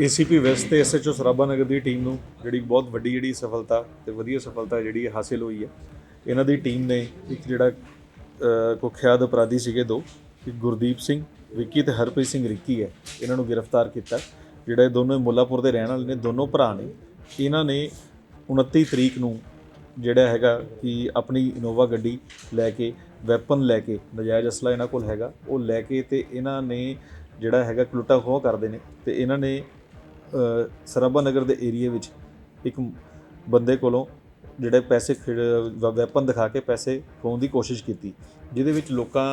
ACP west ਤੇ SHO Sarabha Nagar ਦੀ team ਨੂੰ ਜਿਹੜੀ ਬਹੁਤ ਵੱਡੀ ਜਿਹੜੀ ਸਫਲਤਾ ਤੇ ਵਧੀਆ ਸਫਲਤਾ ਜਿਹੜੀ ਹਾਸਿਲ ਹੋਈ ਹੈ। ਇਹਨਾਂ ਦੀ ਟੀਮ ਨੇ ਇੱਕ ਜਿਹੜਾ ਕੁਖਿਆਤ ਅਪਰਾਧੀ ਸੀਗੇ ਦੋ ਗੁਰਦੀਪ ਸਿੰਘ, ਵਿੱਕੀ ਤੇ ਹਰਪ੍ਰੀਤ ਸਿੰਘ ਰਿੱਕੀ ਹੈ। ਇਹਨਾਂ ਨੂੰ ਗ੍ਰਿਫਤਾਰ ਕੀਤਾ। ਜਿਹੜੇ ਇਹ ਦੋਨੋਂ ਮੁੱਲਾਪੁਰ ਦੇ ਰਹਿਣ ਵਾਲੇ ਨੇ, ਦੋਨੋਂ ਭਰਾ ਨੇ। ਇਹਨਾਂ ਨੇ 29 ਤਰੀਕ ਨੂੰ ਜਿਹੜਾ ਹੈਗਾ ਕਿ ਆਪਣੀ ਇਨੋਵਾ ਗੱਡੀ ਲੈ ਕੇ ਵੈਪਨ ਲੈ ਕੇ, ਨਜਾਇਜ਼ ਅਸਲਾ ਇਹਨਾਂ ਕੋਲ ਹੈਗਾ। ਉਹ ਲੈ ਕੇ ਤੇ ਇਹਨਾਂ ਨੇ ਜਿਹੜਾ ਹੈਗਾ ਲੁੱਟਾ ਖੋਹ ਕਰਦੇ ਨੇ ਤੇ ਇਹਨਾਂ ਨੇ ਸਰਾਭਾ ਨਗਰ ਦੇ ਏਰੀਆ ਵਿੱਚ ਇੱਕ ਬੰਦੇ ਕੋਲੋਂ ਜਿਹੜੇ ਪੈਸੇ ਵੈਪਨ ਦਿਖਾ ਕੇ ਪੈਸੇ ਖੋਣ ਦੀ ਕੋਸ਼ਿਸ਼ ਕੀਤੀ, ਜਿਹਦੇ ਵਿੱਚ ਲੋਕਾਂ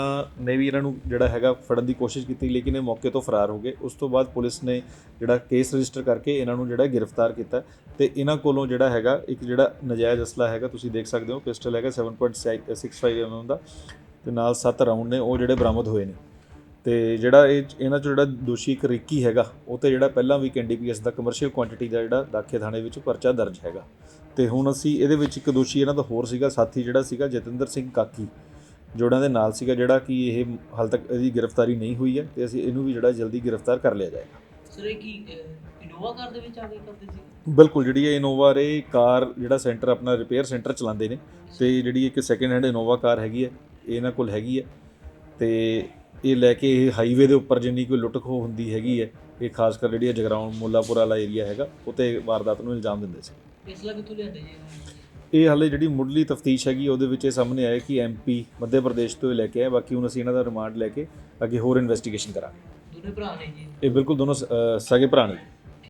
ਨੇ ਵੀ ਇਹਨਾਂ ਨੂੰ ਜਿਹੜਾ ਹੈਗਾ ਫੜਨ ਦੀ ਕੋਸ਼ਿਸ਼ ਕੀਤੀ, ਲੇਕਿਨ ਇਹ ਮੌਕੇ ਤੋਂ ਫਰਾਰ ਹੋ ਗਏ। ਉਸ ਤੋਂ ਬਾਅਦ ਪੁਲਿਸ ਨੇ ਜਿਹੜਾ ਕੇਸ ਰਜਿਸਟਰ ਕਰਕੇ ਇਹਨਾਂ ਨੂੰ ਜਿਹੜਾ ਗ੍ਰਿਫਤਾਰ ਕੀਤਾ ਤੇ ਇਹਨਾਂ ਕੋਲੋਂ ਜਿਹੜਾ ਹੈਗਾ ਇੱਕ ਜਿਹੜਾ ਨਜਾਇਜ਼ ਅਸਲਾ ਹੈਗਾ, ਤੁਸੀਂ ਦੇਖ ਸਕਦੇ ਹੋ, ਪਿਸਟਲ ਹੈਗਾ 7.65 mm ਦਾ ਤੇ ਨਾਲ 7 ਰਾਉਂਡ ਨੇ, ਉਹ ਜਿਹੜੇ ਬਰਾਮਦ ਹੋਏ ਨੇ। ਤੇ ਜਿਹੜਾ ਇਹ ਇਹਨਾਂ ਚੋਂ ਜਿਹੜਾ ਦੋਸ਼ੀ ਇੱਕ ਰਿੱਕੀ ਹੈਗਾ ਉਹ ਤੇ ਜਿਹੜਾ ਪਹਿਲਾਂ ਵੀ ਐਨਡੀਪੀਐਸ ਦਾ ਕਮਰਸ਼ੀਅਲ ਕੁਆਂਟੀਟੀ ਦਾ ਜਿਹੜਾ ਦਾਖੇ ਥਾਣੇ ਵਿੱਚ ਪਰਚਾ ਦਰਜ ਹੈਗਾ। ਤੇ ਹੁਣ ਅਸੀਂ ਇਹਦੇ ਵਿੱਚ ਇੱਕ ਦੋਸ਼ੀ ਇਹਨਾਂ ਦਾ ਹੋਰ ਸੀਗਾ ਸਾਥੀ ਜਿਹੜਾ ਸੀਗਾ ਜਤਿੰਦਰ ਸਿੰਘ ਕਾਕੀ ਜੋੜਾਂ ਦੇ ਨਾਲ ਸੀਗਾ ਜਿਹੜਾ ਕਿ ਇਹ ਹਾਲ ਤੱਕ ਇਹਦੀ ਗ੍ਰਿਫਤਾਰੀ ਨਹੀਂ ਹੋਈ ਹੈ ਤੇ ਅਸੀਂ ਇਹਨੂੰ ਵੀ ਜਿਹੜਾ ਜਲਦੀ ਗ੍ਰਿਫਤਾਰ ਕਰ ਲਿਆ ਜਾਏਗਾ। ਸਰ ਇਹ ਕੀ ਇਨੋਵਾ ਕਾਰ ਦੇ ਵਿੱਚ ਆ ਕੇ ਕਰਦੇ ਸੀ? ਬਿਲਕੁਲ ਜਿਹੜੀ ਇਹ ਇਨੋਵਾ ਰੇ ਕਾਰ ਜਿਹੜਾ ਸੈਂਟਰ ਆਪਣਾ ਰਿਪੇਅਰ ਸੈਂਟਰ ਚਲਾਉਂਦੇ ਨੇ ਤੇ ਜਿਹੜੀ ਇੱਕ ਸੈਕਿੰਡ ਹੈਂਡ ਇਨੋਵਾ ਕਾਰ ਹੈਗੀ ਹੈ ਇਹ ਇਹਨਾਂ ਕੋਲ ਹੈਗੀ ਹੈ। ਤੇ ਇਹ ਲੈ ਕੇ ਇਹ ਹਾਈਵੇ ਦੇ ਉੱਪਰ ਜਿੰਨੀ ਕੋਈ ਲੁੱਟ ਖੋਹ ਹੁੰਦੀ ਹੈਗੀ ਹੈ ਇਹ ਖਾਸ ਕਰ ਜਿਹੜੀ ਜਗਰਾਉਂ ਮੁੱਲਾਪੁਰ ਵਾਲਾ ਏਰੀਆ ਹੈਗਾ ਉੱਤੇ ਵਾਰਦਾਤ ਨੂੰ ਇਲਜ਼ਾਮ ਦਿੰਦੇ ਸੀ। ਫੈਸਲਾ ਕਿੱਥੋਂ ਲਿਆਂਦੇ ਜੀ? ਇਹ ਹਾਲੇ ਜਿਹੜੀ ਮੁੱਢਲੀ ਤਫਤੀਸ਼ ਹੈਗੀ ਉਹਦੇ ਵਿੱਚ ਇਹ ਸਾਹਮਣੇ ਆਇਆ ਕਿ ਐਮਪੀ ਮੱਧ ਪ੍ਰਦੇਸ਼ ਤੋਂ ਇਹ ਲੈ ਕੇ ਆਏ ਬਾਕੀ ਹੁਣ ਅਸੀਂ ਇਹਨਾਂ ਦਾ ਰਿਮਾਂਡ ਲੈ ਕੇ ਅੱਗੇ ਹੋਰ ਇਨਵੈਸਟੀਗੇਸ਼ਨ ਕਰਾਂਗੇ। ਦੋਨੇ ਭਰਾ ਨੇ ਜੀ? ਇਹ ਬਿਲਕੁਲ ਦੋਨੋਂ ਸਗੇ ਭਰਾ ਨੇ।